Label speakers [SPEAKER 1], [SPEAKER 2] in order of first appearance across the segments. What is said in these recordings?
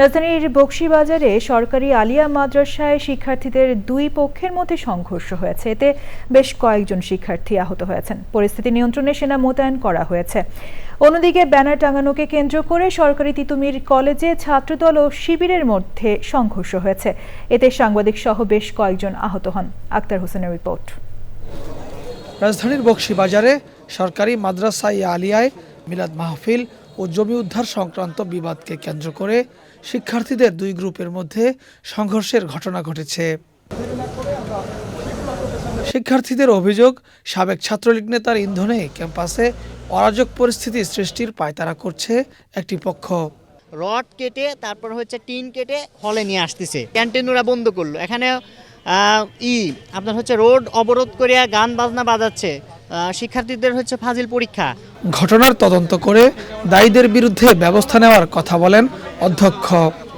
[SPEAKER 1] রাজধানীর বকশীবাজারে সরকারি আলিয়া মাদ্রাসায় শিক্ষার্থীদের দুই পক্ষের মধ্যে সংঘর্ষ হয়েছে। এতে বেশ কয়েকজন শিক্ষার্থী আহত হয়েছেন। পরিস্থিতি নিয়ন্ত্রণে সেনা মোতায়েন করা হয়েছে। অন্যদিকে ব্যানার টাঙানোকে কেন্দ্র করে সরকারি তিতুমির কলেজে ছাত্রদল ও শিবিরের মধ্যে সংঘর্ষ হয়েছে। এতে সাংবাদিক সহ বেশ কয়েকজন আহত হন। আক্তার হোসেনের রিপোর্ট।
[SPEAKER 2] রাজধানীর বকশীবাজারে সরকারি মাদ্রাসা আলিয়ায় মিলাদ মাহফিল ও জমি উদ্ধার সংক্রান্ত বিবাদকে কেন্দ্র করে শিক্ষার্থীদের দুই গ্রুপের মধ্যে সংঘর্ষের ঘটনা ঘটেছে। শিক্ষার্থীদের অভিযোগ, সাবেক ছাত্রলীগ নেতার ইন্ধনে ক্যাম্পাসে অরাজক পরিস্থিতি সৃষ্টির পায়তারা করছে একটি পক্ষ।
[SPEAKER 3] রড কেটে, তারপর হচ্ছে টিন কেটে হলে নিয়ে আসতেছে। ক্যান্টিন ওরা বন্ধ করল। এখানে ই, আপনার হচ্ছে রোড অবরোধ করিয়া গান বাজনা বাজাচ্ছে। শিক্ষার্থীদের হচ্ছে ফাজিল পরীক্ষা।
[SPEAKER 2] ঘটনার তদন্ত করে দায়ীদের বিরুদ্ধে ব্যবস্থা নেওয়ার কথা বলেন অধ্যক্ষ।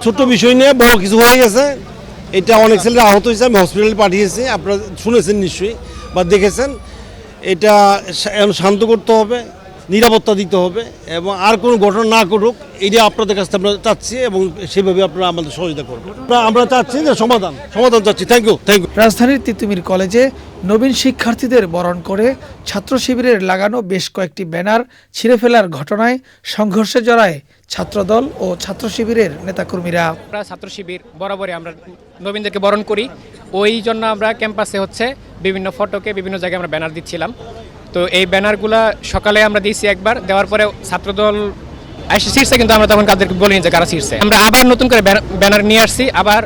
[SPEAKER 4] ছোট বিষয় নিয়ে বড় কিছু হয়ে গেছে। এটা অনেক ছেলেরা আহত হয়েছে আমি হসপিটালে পাঠিয়েছি আপনারা শুনেছেন নিশ্চয়ই বা দেখেছেন। এটা শান্ত করতে হবে। নিরাপত্তা দিতে হবে এবং আর কোনো ঘটনা না করুক এটা আপনাদের কাছে আমরা চাচ্ছি এবং সেভাবে আপনারা আমাদের সহযোগিতা করবেন। আমরা- আমরা চাচ্ছি যে সমাধান সমাধান চাচ্ছি। থ্যাংক ইউ থ্যাংক ইউ
[SPEAKER 2] রাজধানীর তিতুমির কলেজে নবীন শিক্ষার্থীদের বরণ করে ছাত্র শিবিরের লাগানো বেশ কয়েকটি ব্যানার ছিঁড়ে ফেলার ঘটনায় সংঘর্ষে জড়ায় ছাত্রদল ও ছাত্র শিবিরের নেতাকর্মীরা।
[SPEAKER 5] আমরা ছাত্র শিবির বরাবরই আমরা নবীনদেরকে বরণ করি। ওই জন্য আমরা ক্যাম্পাসে হচ্ছে বিভিন্ন ফটোকে বিভিন্ন জায়গায় আমরা ব্যানার দিচ্ছিলাম। তো এই ব্যানারগুলা সকালে আমরা দিয়েছি একবার, দেওয়ার পরে ছাত্রদল এসে ছিঁড়ছে, কিন্তু আমরা তখন কাদেরকে বলিনি যে কারা ছিঁড়ছে। আমরা আবার নতুন করে ব্যানা- ব্যানার নিয়ে আসছি, আবার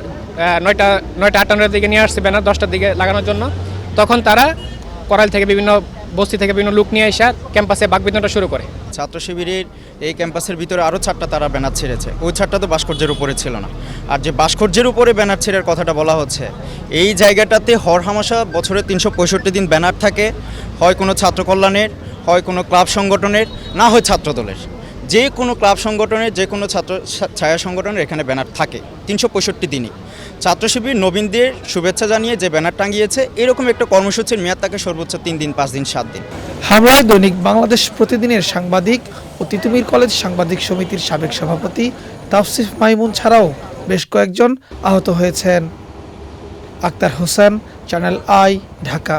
[SPEAKER 5] নয়টা নয়টা আটান্নটার দিকে নিয়ে আসছি ব্যানার দশটার দিকে লাগানোর জন্য। তখন তারা করাল থেকে বিভিন্ন, বস্তি থেকে বিভিন্ন লুক নিয়ে এসে ক্যাম্পাসে বাক বাকবিতনটা শুরু করে।
[SPEAKER 6] ছাত্র শিবিরের এই ক্যাম্পাসের ভিতরে আরও চারটা তারা ব্যানার ছেড়েছে। ওই ছাদটা তো ভাস্কর্যের উপরে ছিল না। আর যে ভাস্কর্যের উপরে ব্যানার ছেড়ের কথাটা বলা হচ্ছে, এই জায়গাটাতে হরহামাশা বছরে তিনশো পঁয়ষট্টি দিন ব্যানার থাকে। হয় কোনো ছাত্র কল্যাণের হয় কোনো ক্লাব সংগঠনের, না হয় ছাত্রদলের। যে কোনো ক্লাব সংগঠনের, যে কোনো ছাত্র ছায়া সংগঠনের এখানে ব্যানার থাকে, তিনশো পঁয়ষট্টি দিনই। ছাত্র শিবির নবীনদের শুভেচ্ছা জানিয়ে যে ব্যানার টাঙিয়েছে, এরকম একটা কর্মসূচির মেয়াদ থাকে সর্বোচ্চ তিন দিন, পাঁচ দিন, সাত দিন।
[SPEAKER 2] হামলায় দৈনিক বাংলাদেশ প্রতিদিনের সাংবাদিক ও তিতুমির কলেজ সাংবাদিক সমিতির সাবেক সভাপতি তাফসিফ মাইমুন ছাড়াও বেশ কয়েকজন আহত হয়েছেন। Akhtar Hossain, channel I, Dhaka.